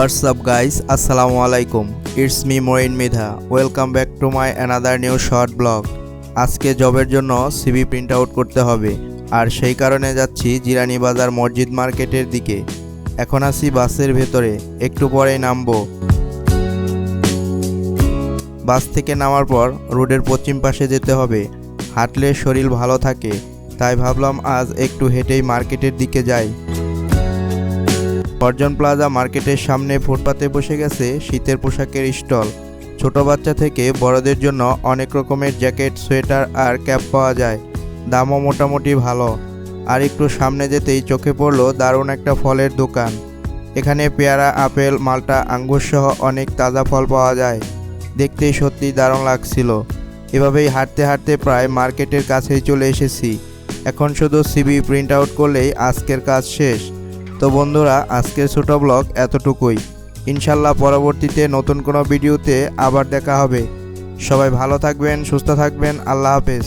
WhatsApp guys আসসালামু আলাইকুম it's me Moin Midha welcome back to my another new short blog আজকে জবের জন্য সিবি প্রিন্ট আউট করতে হবে। আর সেই কারণে যাচ্ছি জিরানি বাজার মসজিদ মার্কেটের দিকে। এখন আছি বাসের ভেতরে। একটু পরেই নামবো। বাস থেকে নামার পর রোডের পশ্চিম পাশে যেতে হবে। হাঁটলে শরীর ভালো থাকে। তাই ভাবলাম আজ একটু হেঁটেই মার্কেটের দিকে যাই। অর্জন প্লাজা মার্কেটের সামনে ফুটপাতে বসে গেছে শীতের পোশাকের স্টল। ছোট বাচ্চা থেকে বড়দের জন্য অনেক রকমের জ্যাকেট, সোয়েটার আর ক্যাপ পাওয়া যায়। দামও মোটামুটি ভালো। আর একটু সামনে যেতেই চোখে পড়ল দারুণ একটা ফলের দোকান। এখানে পেয়ারা, আপেল, মালটা, আঙ্গুর সহ অনেক তাজা ফল পাওয়া যায়। দেখতেই সত্যি দারুণ লাগছিল। এভাবেই হাঁটতে হাঁটতে প্রায় মার্কেটের কাছেই চলে এসেছি। এখন শুধু সিবি প্রিন্ট আউট করলেই আজকের কাজ শেষ। তো বন্ধুরা, আজকের ছোট ব্লগ এতটুকুই। ইনশাল্লাহ পরবর্তীতে নতুন কোনো ভিডিওতে আবার দেখা হবে। সবাই ভালো থাকবেন, সুস্থ থাকবেন, আল্লাহ হাফেজ।